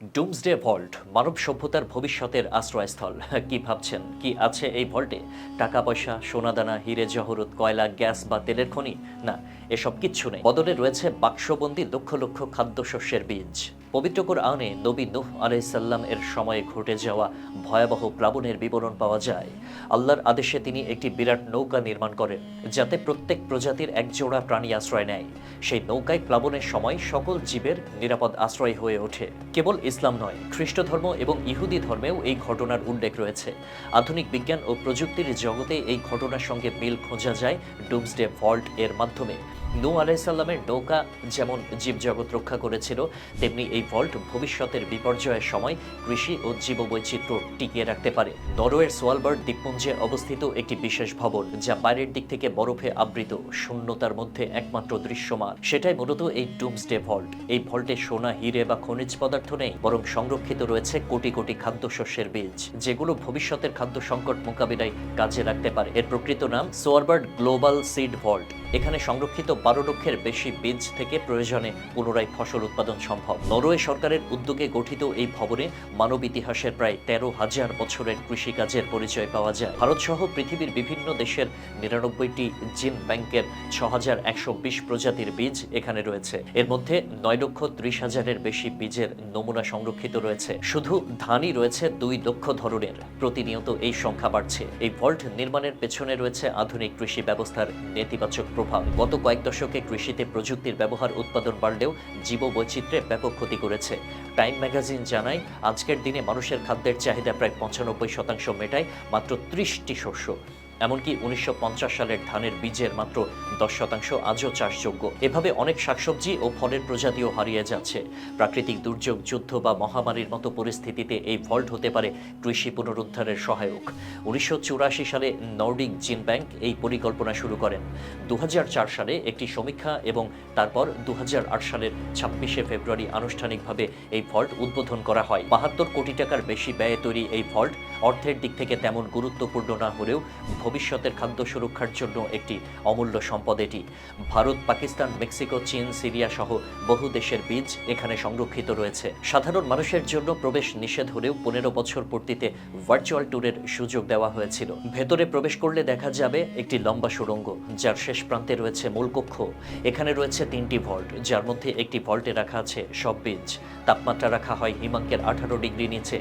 Doomsday vault মানব সভ্যতার ভবিষ্যতের আশ্রয়স্থল। কি ভাবছেন? কি আছে এই ভল্টে টাকা পয়সা সোনাদানা, হিরে জহরত, কয়লা, গ্যাস বা তেলের খনি? না, এসব কিচ্ছু নেই। বদলে রয়েছে বাক্সবন্দি লক্ষ লক্ষ খাদ্যশস্যের বীজ। পবিত্র কোরআনে নবী নুহ আলাইসাল্লাম এর সময়ে ঘটে যাওয়া ভয়াবহ প্লাবনের বিবরণ পাওয়া যায়। আল্লাহর আদেশে তিনি একটি বিরাট নৌকা নির্মাণ করেন, যাতে প্রত্যেক প্রজাতির একজোড়া প্রাণী আশ্রয় নেয়। সেই নৌকায় প্লাবনের সময় সকল জীবের নিরাপদ আশ্রয় হয়ে ওঠে। কেবল ইসলাম নয় খ্রিস্ট ধর্ম এবং ইহুদি ধর্মেও এই ঘটনার উল্লেখ রয়েছে। আধুনিক বিজ্ঞান ও প্রযুক্তির জগতে এই ঘটনার সঙ্গে মিল খোঁজা যায় ডুমসডে ফল্ট এর মাধ্যমে। নূ আলাইসাল্লামের নৌকা যেমন জীবজগৎ রক্ষা করেছিল, তেমনি এই ভল্ট ভবিষ্যতের বিপর্যয়ের সময় কৃষি ও জীববৈচিত্র্য টিকিয়ে রাখতে পারে। নরওয়ের সোয়ালবার্ড দ্বীপপুঞ্জে অবস্থিত একটি বিশেষ ভবন, যা বাইরের দিক থেকে বরফে আবৃত, শূন্যতার মধ্যে একমাত্র দৃশ্যমান। সেটাই মূলত এই ডুমসডে ভল্ট। এই ভল্টে সোনা, হিরে বা খনিজ পদার্থ নেই, বরং সংরক্ষিত রয়েছে কোটি কোটি খাদ্যশস্যের বীজ, যেগুলো ভবিষ্যতের খাদ্য সংকট মোকাবিলায় কাজে লাগতে পারে। এর প্রকৃত নাম সোয়ারবার্ড গ্লোবাল সিড ভল্ট। এখানে সংরক্ষিত বারো লক্ষের বেশি বীজ থেকে প্রয়োজনে পুনরায় ফসল উৎপাদন সম্ভব। নরওয়ে সরকারের উদ্যোগে গঠিত এই ভবনে মানব ইতিহাসের প্রায় তেরো হাজার বছরের কৃষিকাজের পরিচয় পাওয়া যায়। ভারতসহ পৃথিবীর বিভিন্ন দেশের নিরানব্বইটি জিন ব্যাংকের ছ হাজার একশো বিশ প্রজাতির বীজ এখানে রয়েছে। এর মধ্যে নয় লক্ষ ত্রিশ হাজারের বেশি বীজের নমুনা সংরক্ষিত রয়েছে। শুধু ধানই রয়েছে দুই লক্ষ ধরনের। প্রতিনিয়ত এই সংখ্যা বাড়ছে। এই ভল্ট নির্মাণের পেছনে রয়েছে আধুনিক কৃষি ব্যবস্থার নেতিবাচক প্রভাব। গত কয়েক দশকে কৃষিতে প্রযুক্তির ব্যবহার উৎপাদন বাড়লেও জীববৈচিত্র্যে ব্যাপক ক্ষতি করেছে। টাইম ম্যাগাজিন জানায়, আজকের দিনে মানুষের খাদ্যের চাহিদা প্রায় পঁচানব্বই শতাংশ মেটায় মাত্র ত্রিশটি শস্য। এমনকি উনিশশো পঞ্চাশ সালের ধানের বীজের মাত্র দশ শতাংশ আজও চাষযোগ্য। এভাবে অনেক শাকসবজি ও ফলের প্রজাতিও হারিয়ে যাচ্ছে। প্রাকৃতিক দুর্যোগ, যুদ্ধ বা মহামারীর মতো পরিস্থিতিতে এই ভল্ট হতে পারে কৃষি পুনরুদ্ধারের সহায়ক। উনিশশো চুরাশি সালে নর্ডিক জিন ব্যাংক এই পরিকল্পনা শুরু করেন। দু হাজার চার সালে একটি সমীক্ষা এবং তারপর দু হাজার আট সালের ছাব্বিশে ফেব্রুয়ারি আনুষ্ঠানিকভাবে এই ভল্ট উদ্বোধন করা হয়। বাহাত্তর কোটি টাকার বেশি ব্যয়ে তৈরি এই ভল্ট অর্থের দিক থেকে তেমন গুরুত্বপূর্ণ না হলেও ভবিষ্যতের খাদ্য সুরক্ষার জন্য একটি অমূল্য সম্পদ এটি। ভারত, পাকিস্তান, মেক্সিকো, চীন, সিরিয়া সহ বহু দেশের বীজ এখানে সংরক্ষিত রয়েছে। সাধারণ মানুষের জন্য প্রবেশ নিষেধ হলেও পনেরো বছর পূর্তিতে ভার্চুয়াল ট্যুরের সুযোগ দেওয়া হয়েছিল। ভেতরে প্রবেশ করলে দেখা যাবে একটি লম্বা সুড়ঙ্গ, যার শেষ প্রান্তে রয়েছে মূল কক্ষ। এখানে রয়েছে তিনটি ভল্ট যার মধ্যে একটি ভল্টে রাখা আছে সব বীজ। তাপমাত্রা রাখা হয় হিমাঙ্কের আঠারো ডিগ্রি নিচে,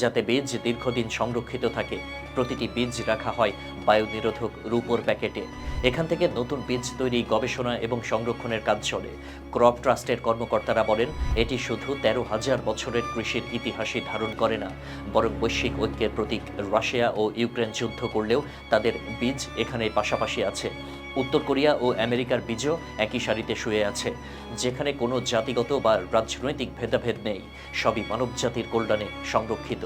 যাতে বীজ দীর্ঘদিন সংরক্ষিত থাকে। প্রতিটি বীজ রাখা হয় বায়ু নিরোধক রূপোর প্যাকেটে। এখান থেকে নতুন বীজ তৈরি, গবেষণা এবং সংরক্ষণের কাজ চলে। ক্রপ ট্রাস্টের কর্মকর্তারা বলেন, এটি শুধু তেরো হাজার বছরের কৃষির ইতিহাসই ধারণ করে না, বরং বৈশ্বিক ঐক্যের প্রতীক রাশিয়া ও ইউক্রেন যুদ্ধ করলেও তাদের বীজ এখানে পাশাপাশি আছে। উত্তর কোরিয়া ও আমেরিকার বীজও একই সারিতে শুয়ে আছে, যেখানে কোনো জাতিগত বা রাজনৈতিক ভেদাভেদ নেই। সবই মানবজাতির কল্যাণে সংরক্ষিত।